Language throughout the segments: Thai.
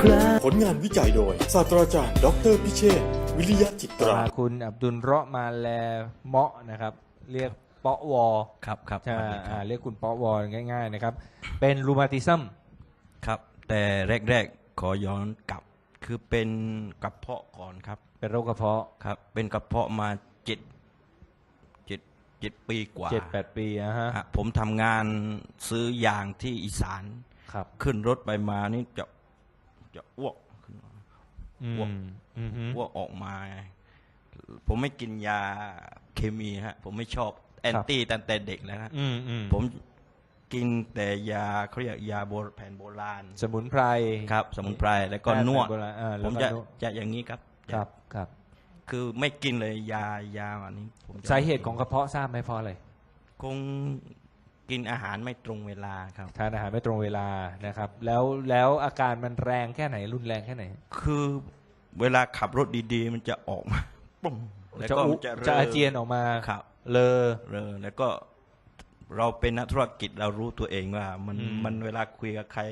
คราผลงานวิจัยโดย ศาสตราจารย์ดออเตอร์พิเชษฐ์วิริยะจิตรามาคุณอับดุลเราะห์มาแลเมาะนะครับ เรียกเปาะวอครับครับใช่ไหมสวัสดีคอ่ารับเรียกคุณเปาะวอง่าย ๆนะครับ เป็นรูมาติซึมครับ แต่แรกๆขอย้อนกลับ คือเป็นกระเพาะก่อนครับเป็นโรคกระเพาะครับ เป็นกระเพาะมาเจ็ดเจ็ดเจ็ดปีกว่าเจ็ดแปดปีนะฮะฮะผมทำงานซื้อยางที่อีสาน ครับ ขึ้นรถไปมานี่จะ จะอ้วกขึ้นมาอือ้วกมอือฮึอ้วกออกมา ผมไม่กินยาเคมีฮะ ผมไม่ชอบแอนตี้ตั้งแต่เด็กแล้วฮะอืมอืมผมกินแต่ยาเขาเรียกยาโบแผนโบราณ สมุนไพรครับ สมุนไพรแล้วก็แพทย์นวดแผนโบราณอ่าผแล้วมก็จะนวดจะอย่างนี้ครับครับครับ คือไม่กินเลยยายาอันนี้ผมจะสาเหตุของกระเพาะทราบไหมเพราะอะไรคง กินอาหารไม่ตรงเวลาครับ ทานอาหารไม่ตรงเวลานะครับ แล้วแล้วอาการมันแรงแค่ไหนรุนแรงแค่ไหน คือเวลาขับรถดีๆ มันจะออกมาปุ้มแล้วจะก็อุมันจะจะอาเจียนออกมาครับ เลอ เรอแล้วก็เราเป็นนักธุรกิจเรารู้ตัวเองว่า มันอืมมันเวลาคุยกับใคร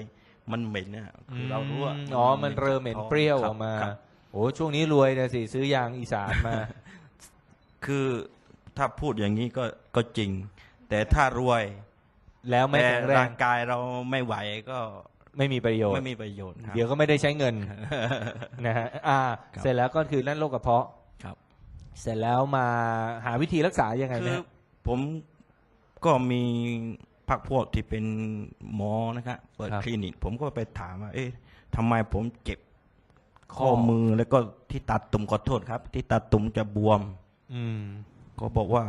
มันเหม็นเนี่ยคือเรารู้ว่าอ๋อ มันเรอเหม็นเปรี้ยวคอบอกมา ครับ โอ้ช่วงนี้รวยนะสิ ซื้อยางอีสานมา คือถ้าพูดอย่างนี้ก็ก็จริง แต่ถ้ารวย แล้วไม่แต่แข็งแรร่าง งกายเราไม่ไหวก็ไม่มีประโยชน์ ไม่มีประโยชน์ครับ เดี๋ยวก็ไม่ได้ใช้เงิน นะฮะอ่า ครับ เสร็จแล้วก็คือนั่นโรคกระเพาะ ครับ เสร็จแล้วมาหาวิธีรักษายังไงไหมคือฮะผมก็มีพักพวกที่เป็นหมอนะครับเปิดคลินิก ผมก็ไปถามว่าเอ๊ะทำไมผมเจ็บข้อมือแล้วก็ที่ตาตุ่มขอโทษครับ ที่ตาตุ่มจะบวม อืม ก็บอกว่า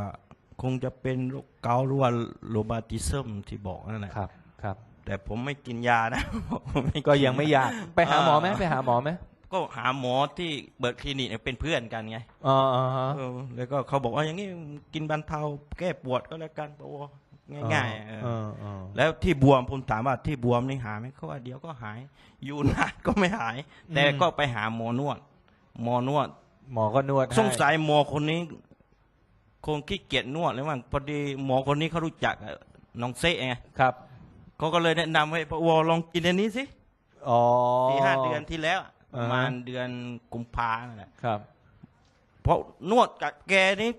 คงจะเป็นโรคเกาต์หรือว่าโรมาติซึมที่บอกนั่นแหละครับครับ แต่ผมไม่กินยานะผมไม่ก็ยังไม่อยากไปหาหมอไหมไปหาหมอไหมก็หาหมอที่เปิดคลินิกเป็นเพื่อนกันไงอ๋ออ๋อฮะเออแล้วก็เขาบอกว่าอย่างนี้กินบรรเทาแก้ปวดก็แล้วกันโอ้ง่ายๆเออเออเออแล้วที่บวมผมถามว่าที่บวมนี่หายไหมเขาว่าเดี๋ยวก็หายอยู่นานก็ไม่หาย แต่ก็ไปหาหมอนวดหมอนวด หมอก็นวดให้สงสัยหมอคนนี้ คงขี้เกียจนวดเลยมั้งพอดีหมอคนนี้เขารู้จักกับน้องเซ่ไงครับเขาก็เลยแนะนำให้พวอลองกินอันนี้สิอ๋อ สี่ห้าเดือนที่แล้วอ่าปฮะ ระมาณเดือนกุมภานั่นแหละครับ เพราะนวดกับแกนี่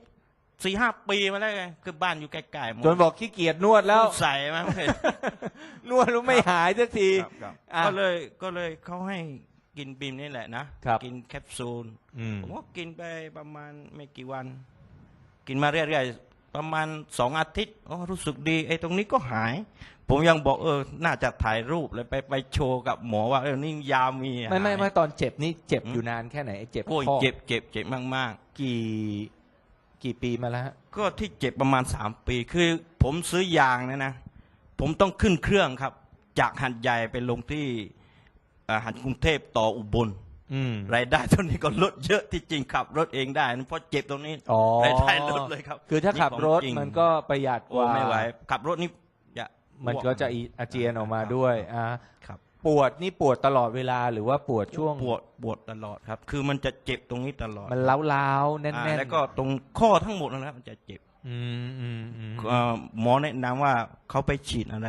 สี่ห้าปีมาแล้วไงคือบ้านอยู่ใกล้ๆหมดจนบอกขี้เกียจนวดแล้ว ใส่มา นวดแล้วไม่หายสักทีอะ ก็เลยก็เลยเขาให้กินบีมนี่แหละนะครับ กินแคปซูล อืมผมก็กินไปประมาณไม่กี่วัน กินมาเรื่อยๆประมาณสองอาทิตย์อ๋อรู้สึกดีไอ้ตรงนี้ก็หาย ผมยังบอกเออ น่าจะถ่ายรูปเลยไปไปโชว์กับหมอว่าเออนี่ยามีไม่ไม่หายไม่ตอนเจ็บนี่เจ็บอยู่นานแค่ไหนไอ้เจ็บโอ้ยข้อเจ็บเจ็บเจ็บมากกี่กี่ปีมาแล้วฮะๆ ก็ที่เจ็บประมาณสามปี คือผมซื้อยางเนะนะ ผมต้องขึ้นเครื่องครับ จากหัดใหญ่ไปลงที่เอ่อหัดกรุงเทพต่ออุบลอืม รายได้ตอนนี้ก็ลดเยอะที่จริงขับรถเองได้นะเพราะเจ็บตรงนี้อ๋อรายได้ลดเลยครับ คือถ้าขับรถนี่ของจริงมันก็ประหยัดกโอ้ว่าไม่ไหวขับรถนี่จะมันก็จะอีอาเจียนออกมาด้วยอ่าครับ ปวดนี่ปวดตลอดเวลาหรือว่าปวดช่วงปวดปวดตลอดครับ คือมันจะเจ็บตรงนี้ตลอด มันล้าวๆแน่นอ่าๆแล้วก็ตรงข้อทั้งหมดนะครับ มันจะเจ็บ อืมอืมอืมเอ่อหมอแนะนำว่าเขาไปฉีดอะไร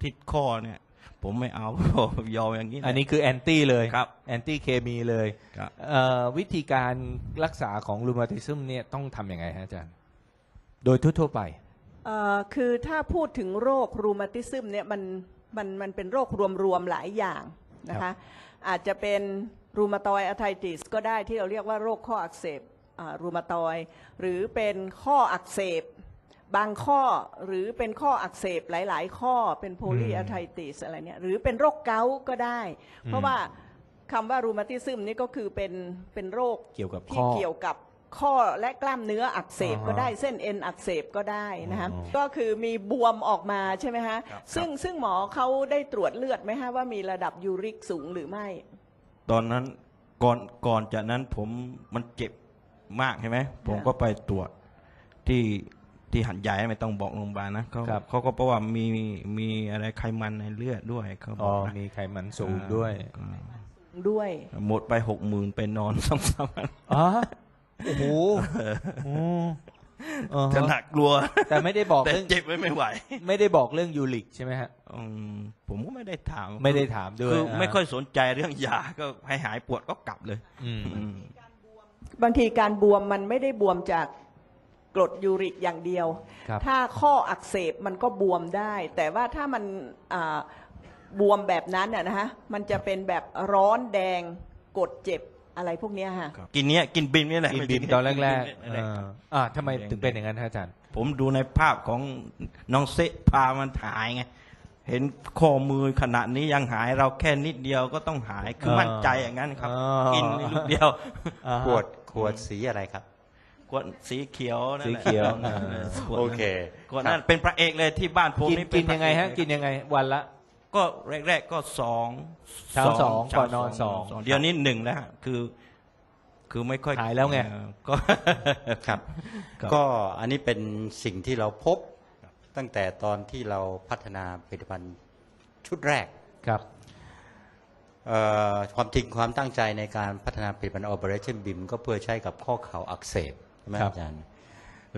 ที่ข้อเนี่ย ผมไม่เอา ผมยอมอย่างนี้แหละ อันนี้คือแอนตี้เลยครับแอนตี้เคมีเลยครับ เอ่อวิธีการรักษาของรูมาติซึมเนี่ยต้องทำยังไงฮะอาจารย์ โดยทั่วๆไป เอ่อคือถ้าพูดถึงโรครูมาติซึมเนี่ยมันมันมันเป็นโรครวมๆหลายอย่างนะครัคะบ อาจจะเป็นรูมาตอยอะไทติสก็ได้ที่เราเรียกว่าโรคข้ออักเสบอ่ารูมาตอย หรือเป็นข้ออักเสบ บางข้อหรือเป็นข้ออักเสบหลาย ๆ ข้อเป็นโพลีอะไทติสอะไรเนี่ยหรือเป็นโรคเกาต์ก็ได้ เพราะว่าคำว่ารูมาติซึมนี่ก็คือเป็นเป็นโรคเกี่ยวกับที่ข้อเกี่ยวกับข้อและกล้ามเนื้ออักเสบอ่าฮะก็ได้เส้นเอ็นอักเสบก็ได้นะคะอ๋อก็คือมีบวมออกมาใช่ไหมฮะครับซึ่งซึ่งหมอเขาได้ตรวจเลือดไหมฮะว่ามีระดับยูริกสูงหรือไม่ ตอนนั้นก่อนก่อนจากนั้นผมมันเจ็บมากใช่ไหมผมก็ไปตรวจที่ ที่หัดใหญ่ไม่ต้องบอกโรงพยาบาลนะเขาครับ เขาก็บอกว่ามีมีอะไรไขมันในเลือดด้วยเขาบอ๋ออกนะมีไขมันสูงด้วยด้วย หมดไปหกหมื่นไปนอนสองสามวันอ๋อโอ้โหโอ้อ๋อขนาดกลัว แต่ไม่ได้บอกแต่เรื่องเจ็บไว้ไม่ไหวไม่ได้บอกเรื่องยูริกใช่ไหมฮะ อืมผมก็ไม่ได้ถามไม่ได้ถามด้วยคืออ่าไม่ค่อยสนใจเรื่องยาก็ให้หายปวดก็กลับเลย อืม อืม บางทีการบวมมันไม่ได้บวมจาก กรดยูริกอย่างเดียว ครับถ้าข้ออักเสบมันก็บวมได้ แต่ว่าถ้ามันอ่าบวมแบบนั้นน่ะนะฮะมันจะเป็นแบบร้อนแดงกดเจ็บอะไรพวกเนี้ยฮะครับกินเนี้ยกินบิมนี่แหละกินไม่บิใช่มตอนแรกกิๆบิเอออ่าทำไมถึงเป็นอย่างนั้นฮะอาจารย์ผมดูในภาพของน้องเซะพามันหายไงเห็นข้อมือขนาดนี้ยังหายเราแค่นิดเดียวก็ต้องหายคือเออมั่นใจอย่างนั้นครับเออกินนิดเดียว อ่าฮะ ขวดขวดสีอะไรครับ ขวดสีเขียวนั่นแหละสีเขียวนั่นแหละขวดโอเคขวดนั้นเป็นพระเอกเลยที่บ้านผมกินนี่เป็กินพระยังไงฮะ เอกินยังไงวันละ ก็แรกๆก็สองเช้าสองเช้ก่อนนอนสองเดี๋ยวนี้หนึ่งแล้วฮะคือ คือไม่ค่อยหายแล้วไง เออก็ ครับ ครับก็อันนี้เป็นสิ่งที่เราพบตั้งแต่ตอนที่เราพัฒนาผลิตภัณฑ์ชุดแรกครับ เอ่อความจริงความตั้งใจในการพัฒนาผลิตภัณฑ์ Operation BIM ก็เพื่อใช้กับข้อเข่าอักเสบ ใช่ไหมครับอาจารย์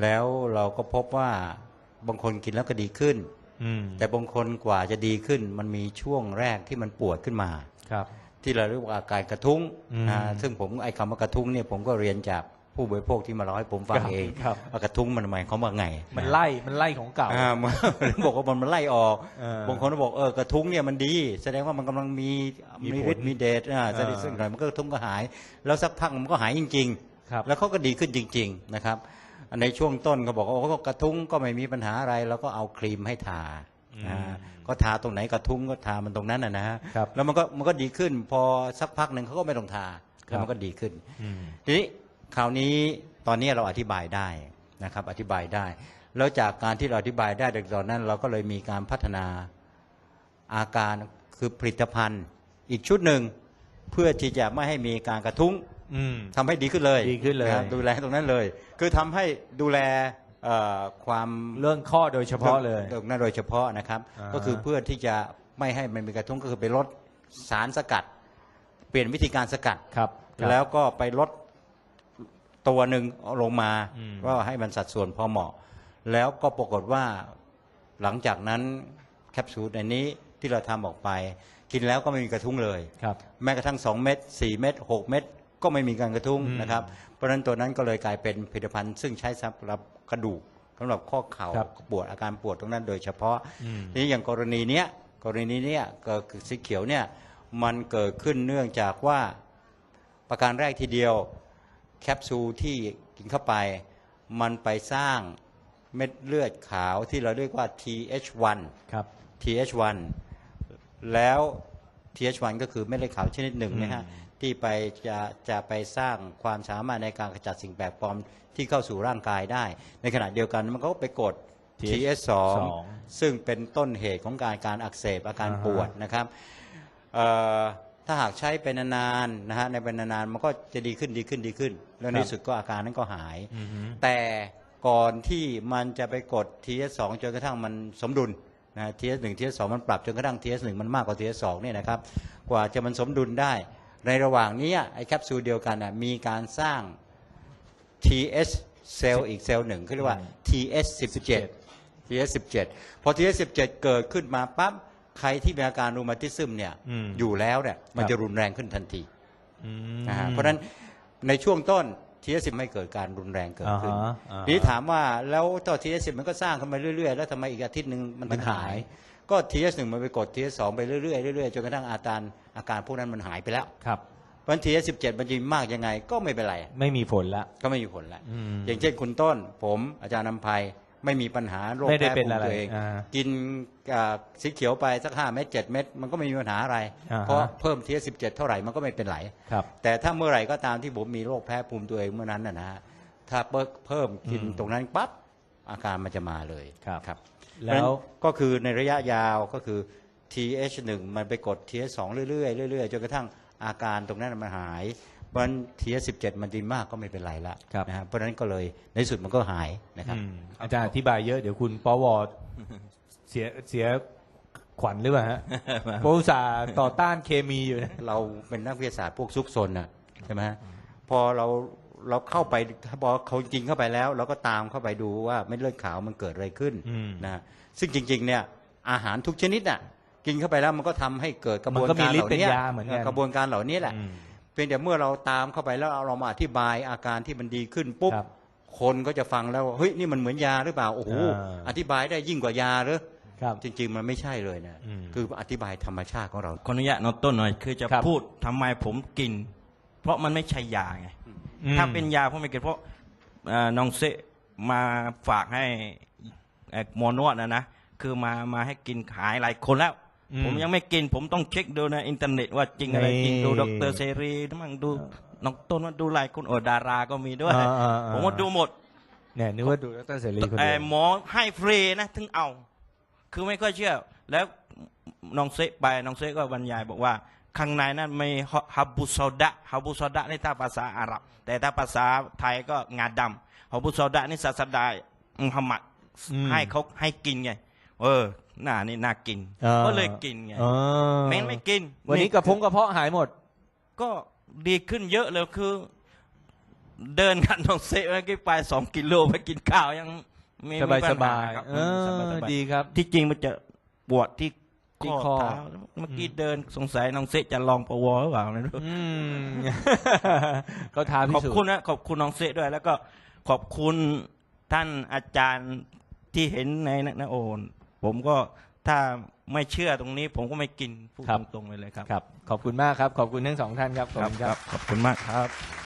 แล้วเราก็พบว่าบางคนกินแล้วก็ดีขึ้นอืมแต่บางคนกว่าจะดีขึ้น มันมีช่วงแรกที่มันปวดขึ้นมาครับ ที่เราเรียกว่าอาการกระทุ้งอืมนะซึ่งผมไอ้คำว่ากระทุ้งเนี่ยผมก็เรียนจากผู้บริโภคที่มาเล่าให้ผมฟังครับเองครับว่ากระทุ้งมันหมายความว่าไง มันไล่มันไล่ของเก่าอ่ามันบอกว่ามันไล่ออกเออบางคนก็บอกเออกระทุ้งเนี่ยมันดี แสดงว่ามันกำลังมีมีมีผลฤทธิ์มีเดชอ่าเออแสดงซึ่งหน่อยมันก็กระทุ้งก็หาย แล้วสักพักมันก็หายจริง ครับๆแล้วเขาก็ดีขึ้นจริง ๆนะครับอันในช่วงต้นเขาบอกว่าโอ้ก็กระทุ้งก็ไม่มีปัญหาอะไรแล้วก็เอาครีมให้ทานะฮะก็ทาตรงไหนกระทุ้งก็ทามันตรงนั้นนะนะฮะครับแล้วมันก็มันก็ดีขึ้น พอสักพักหนึ่งเขาก็ไม่ต้องทาครับแล้วมันก็ดีขึ้นอืมทีนี้คราวนี้ตอนนี้เราอธิบายได้นะครับ อธิบายได้ แล้วจากการที่เราอธิบายได้จากตอนนั้น เราก็เลยมีการพัฒนาอาการคือผลิตภัณฑ์ อีกชุดหนึ่งเพื่อที่จะไม่ให้มีการกระทุ้ง อืมทำให้ดีขึ้นเลยดีขึ้นเลยะดูแลตรงนั้นเลย คือทำให้ดูแลเอ่อความเรื่องข้อโดยเฉพาะเลย ตรงนั้นโดยเฉพาะนะครับ อ่าก็คือเพื่อที่จะไม่ให้มันมีกระทุ้งก็คือไปลดสารสกัด เปลี่ยนวิธีการสกัด ครับครับ แล้วก็ไปลดตัวหนึ่งลงมาอืม ว่าให้มันสัดส่วนพอเหมาะ แล้วก็ปรากฏว่าหลังจากนั้นแคปซูลในนี้ที่เราทำออกไป กินแล้วก็ไม่มีกระทุ้งเลย ครับ แม้กระทั่ง 2 เม็ด4เม็ด6เม็ด ก็ไม่มีการกระทุ้งอืมนะครับ เพราะฉะนั้นตัวนั้นก็เลยกลายเป็นผลิตภัณฑ์ ซึ่งใช้สำหรับกระดูกสำหรับข้อเข่าครับปวดอาการปวดตรงนั้นโดยเฉพาะอืมทีนี้อย่างกรณีเนี้ยกรณีเนี้ยก็คือสีเขียวเนี่ยมันเกิดขึ้นเนื่องจากว่าประการแรกทีเดียวแคปซูลที่กินเข้าไป มันไปสร้างเม็ดเลือดขาวที่เราเรียกว่า TH1 ครับ TH1 แล้ว TH1 ก็คือเม็ดเลือดขาวชนิดหนึ่งนะฮะที่ไปจะจะไปสร้างความสามารถในการขจัดสิ่งแปลกปลอมที่เข้าสู่ร่างกายได้ ในขณะเดียวกันมันก็ไปกด TH2 ซึ่งเป็นต้นเหตุของการการอักเสบอาการอ่าฮะปวดนะครับเอ่อถ้าหากใช้เป็นนานๆนะฮะในเป็นนานๆมันก็จะดีขึ้นดีขึ้นดีขึ้น แล้วในที่สุดก็อาการนั้นก็หายอือฮึแต่ก่อนที่มันจะไปกด TS2 จนกระทั่งมันสมดุล นะ TS1 TS2 มันปรับจนกระทั่ง TS1 มันมากกว่า TS2 เนี่ยนะครับกว่าจะมันสมดุลได้ ในระหว่างเนี้ยไอ้แคปซูลเดียวกันน่ะมีการสร้าง TS เซลล์อีกเซลล์หนึ่งเขาเรียกว่า TS17 TS17 พอ TS17 เกิดขึ้นมาปั๊บใครที่มีอาการรูมาติซึมเนี่ยอืมอยู่แล้วเนี่ยมันครับจะรุนแรงขึ้นทันทีอืมนะฮะเพราะฉะนั้นในช่วงต้น ทีเอสิไม่เกิดการรุนแรงเกิดขึ้นอ่าฮะอ่าฮะทีนี้ถามว่าแล้วต่อทีเอสิมันก็สร้างขึ้นมาเรื่อยๆ แล้วทำไมอีกอาทิตย์หนึ่งมันถึงมันหาหายยก็ทีเอสหนึ่งมันไปกดทีเอสสองไปเรื่อยๆเรื่อยๆจนกระทั่งอาการอาการพวกนั้นมันหายไปแล้วครับ เพราะฉะนั้นทีเอสสิบเจ็ดมันจะมีมากยังไงก็ไม่เป็นไร ไม่มีผลละ ก็ไม่มีผลแล้วอืม อย่างเช่นคุณต้น ผมอาจารย์นำภัย ไม่มีปัญหาโรคไม่ได้แพ้เป็นภูมิอะไรตัวเอง อ่ากินอ่าสีเขียวไปสักห้าเม็ดเจ็ดเม็ดมันก็ไม่มีปัญหาอะไร อ่าฮะ เพราะเพิ่มทีเอสสิบเจ็ดเท่าไหร่มันก็ไม่เป็นไร ครับ แต่ถ้าเมื่อไหร่ก็ตามที่ผมมีโรคแพ้ภูมิตัวเองเมื่อนั้นนะนะฮะถ้าเพิ่มเพิ่มกินอืมตรงนั้นปั๊บอาการมันจะมาเลยครับครับแล้วเพราะฉะนั้นก็คือในระยะยาวก็คือ TH1 มันไปกด TH2 เรื่อยๆเรื่อยๆจนกระทั่งอาการตรงนั้นมันหาย เพราะฉะนั้น TH17 มันดีมากก็ไม่เป็นไรละครับ นะฮะเพราะฉะนั้นก็เลยในที่สุดมันก็หายนะครับ อืมอาจารย์อธิบายเยอะเดี๋ยวคุณปวเสียเสียขวัญหรือเปล่าฮะ เพราะอุตส่าห์ต่อต้านเคมีอยู่นะ เราเป็นนักวิทยาศาสตร์พวกซุกซนนะใช่ไหมฮะพอเราเราเข้าไปถ้าบอกเขาจริงเข้าไปแล้ว เราก็ตามเข้าไปดูว่าเม็ดเลือดขาวมันเกิดอะไรขึ้นอืม นะฮะซึ่งจริง ๆ เนี่ยอาหารทุกชนิดน่ะกินเข้าไปแล้วมันก็ทำให้เกิดกระบวนมันก็มีการฤเหทธิ์ล่าเป็นนี้ยาเหมือนกัน กระบวนการเหล่านี้แหละ อืม เพียงแต่เมื่อเราตามเข้าไปแล้วเรามาอธิบายอาการที่มันดีขึ้นปุ๊บครับคนก็จะฟังแล้วว่าเฮ้ยนี่มันเหมือนยาหรือเปล่าโอ้โหอ่า อธิบายได้ยิ่งกว่ายาหรือครับ จริง ๆ มันไม่ใช่เลยนะอืม คืออธิบายธรรมชาติของเรา ขออนุญาตนอตต้นหน่อยคือจะครับ พูดทำไมผมกิน เพราะมันไม่ใช่ยาไงอืมถ้าเป็นยาผมไม่กินเพราะเอ่อน้องเซมาฝากให้เอ่อหมอนวดนะนะคือมามาให้กินขายหลายคนแล้วอืม ผมยังไม่กิน ผมต้องเช็คดูในอินเทอร์เน็ตว่าจริงอะไรนี่จริงดูดรเสรีมั่งดูน้องต้นว่าดูหลายคนโอดาราก็มีด้วยอ่าอ่าอ่าผมว่าดูหมดเนี่ยนึกว่าดูดรเสรีคนเอ่เดีอยวหมอให้ฟรีนะถึงเอา คือไม่ค่อยเชื่อ แล้วน้องเซไปน้องเซก็บรรยายบอกว่าข้างในนั้นมีฮับบุโซดะฮับบุโซดะนี่ถ้าภาษาอาหรับ แต่ถ้าภาษาไทยก็งาดำฮับบุโซดะนี่ศาสดามุฮัมมัดอืมให้เขาให้กินไง เออหน้านี่น่ากินอ่า ก็เลยกินไงอ๋อแม้นไม่กินวันนี้กระพงกระเพาะหายหมด ก็ดีขึ้นเยอะเลยคือ เดินกันน้องเซเมื่อกี้ไปสองกิโลไปกินข้าวยังไม่สบายมีสปัญบาหายครับเอสอบายๆดีครับ ที่จริงมันจะปวดที่ที่ข้อคอเท้าเมื่อกี้เดินสงสัยน้องเซจะลองปวหรือเปล่าไม่รู้ อืม ก็ท้าพิขอบสูจคุณน์นะขอบคุณน้องเซด้วย แล้วก็ขอบคุณท่านอาจารย์ที่เห็นในนะโอน ผมก็ถ้าไม่เชื่อตรงนี้ ผมก็ไม่กินพูดตรงๆไปเลยครับ ครับ ขอบคุณมากครับ ขอบคุณทั้งสองท่านครับขอบครับคุณคครัรับบขอบคุณมากครับ